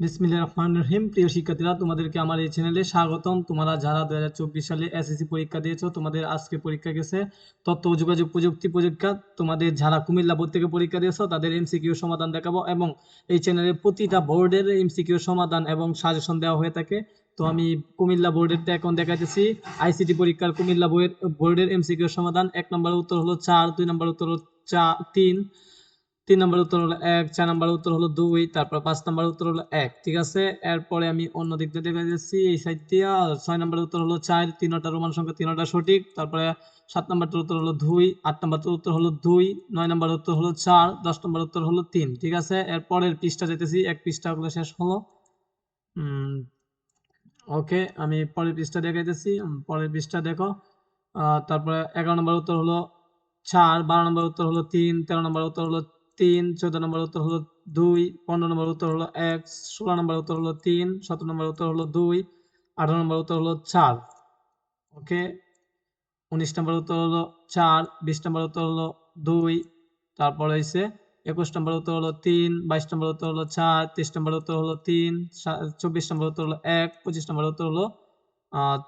বিসমিল্লাহির রহমানির রহিম। প্রিয় শিক্ষার্থীরা, তোমাদেরকে আমার এই চ্যানেলে স্বাগতম। তোমরা যারা দু হাজার চব্বিশ সালে এসএসসি পরীক্ষা দিয়েছ, তোমাদের আজকে পরীক্ষা গেছে তথ্য ও যোগাযোগ প্রযুক্তি পরীক্ষা। তোমাদের যারা কুমিল্লা বোর্ড থেকে পরীক্ষা দিয়েছ, তাদের এমসিকিউ সমাধান দেখাবো এবং এই চ্যানেলে প্রতিটা বোর্ডের এমসিকিউ সমাধান এবং সাজেশন দেওয়া হয়ে থাকে। তো আমি কুমিল্লা বোর্ডেরটা এখন দেখাইতেছি। আইসিটি পরীক্ষার কুমিল্লা বোর্ডের এমসিকিউ সমাধান। এক নম্বর উত্তর হলো চার, দুই নম্বর উত্তর হলো চার তিন। তিন নম্বর উত্তর হলো এক চার নম্বর উত্তর হলো দুই তারপর পাঁচ নম্বর উত্তর হলো এক ঠিক আছে এরপরে আমি অন্য দিক দিয়ে দেখে যাচ্ছি এই সাইড দিয়া ছয় নম্বর উত্তর হলো চার তিনটা রোমান সংখ্যা তিনটা সঠিক তারপরে সাত নম্বরটার উত্তর হলো দুই আট নম্বরটার উত্তর হলো দুই নয় নম্বর উত্তর হলো চার দশ নম্বর উত্তর হলো তিন ঠিক আছে এরপরের পৃষ্ঠা যেতেছি এক পৃষ্ঠা গুলো শেষ হলো ওকে আমি পরের পৃষ্ঠা দেখাইতেছি পরের পৃষ্ঠা দেখো তারপরে এগারো নম্বর উত্তর হলো চার বারো নম্বর উত্তর হলো তিন তেরো নম্বর উত্তর হলো তিন চোদ্দ নম্বর উত্তর হলো দুই পনেরো নম্বর উত্তর হলো এক ষোলো নম্বর উত্তর হলো তিন সতেরো নম্বর উত্তর হলো দুই আঠারো নম্বর উত্তর হলো চার ওকে উনিশ নম্বর উত্তর হলো চার বিশ নম্বর উত্তর হলো দুই তারপরে হয়েছে একুশ নম্বর উত্তর হলো তিন বাইশ নম্বর উত্তর হলো চার তেইশ নম্বর উত্তর হলো তিন চব্বিশ নম্বর উত্তর হলো এক পঁচিশ নম্বর উত্তর হলো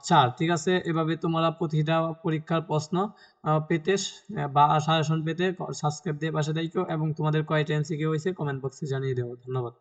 চার। ঠিক আছে? এভাবে তোমরা প্রতিটা পরীক্ষার প্রশ্ন পেতে বা সাজেশন পেতে সাবস্ক্রাইব দিয়ে পাশে দেখো এবং তোমাদের কয়টা এমসিকিউ হয়েছে কমেন্ট বক্সে জানিয়ে দেবো ধন্যবাদ।